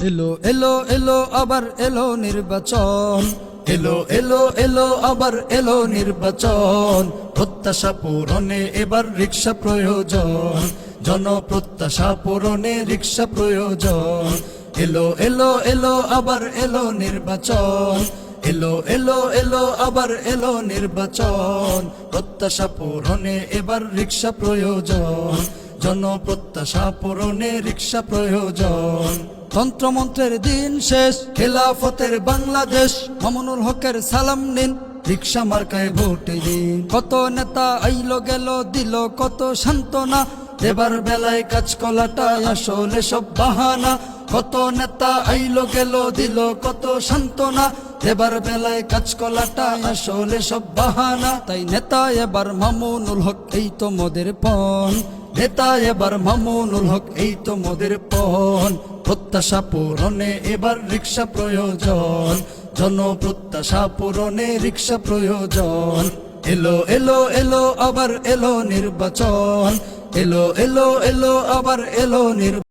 এলো এলো এলো, আবার এলো নির্বাচন। এলো এলো এলো, আবার এলো নির্বাচন। প্রত্যাশা পূরণে এবার রিক্সা প্রয়োজন। জনপ্রত্যাশা পূরণে রিক্সা প্রয়োজন। এলো এলো এলো, আবার এলো নির্বাচন। এলো এলো এলো, আবার এলো নির্বাচন। প্রত্যাশা পূরণে এবার রিক্সা প্রয়োজন। জনপ্রত্যাশা পূরণে রিক্সা প্রয়োজন। তন্ত্রমন্ত্রের দিন শেষ, খেলাফতের বাংলাদেশ। মামুনুল হকের সালাম নিন, রিক্সা মার্কায় ভোট দিন। কত নেতা আইলো গেল, দিল কত সান্ত্বনা। এবার বেলায় কাজ কলাটা আসলে সব বাহানা। কত নেতা আইলো, গেল, দিল, কত সান্ত্বনা। এবার বেলায় কাজ কলাটা আসলে সব বাহানা। তাই নেতা এবার মামুনুল হক, এই তো মোদের পণ। নেতা এবার মামুনুল হক, এই তো মোদের পণ। প্রত্যাশা পূরণে এবার রিক্সা প্রয়োজন। জনপ্রত্যাশা পূরণে রিক্সা প্রয়োজন। এলো এলো এলো, আবার এলো নির্বাচন। এলো এলো এলো আবার এলো নির্বাচন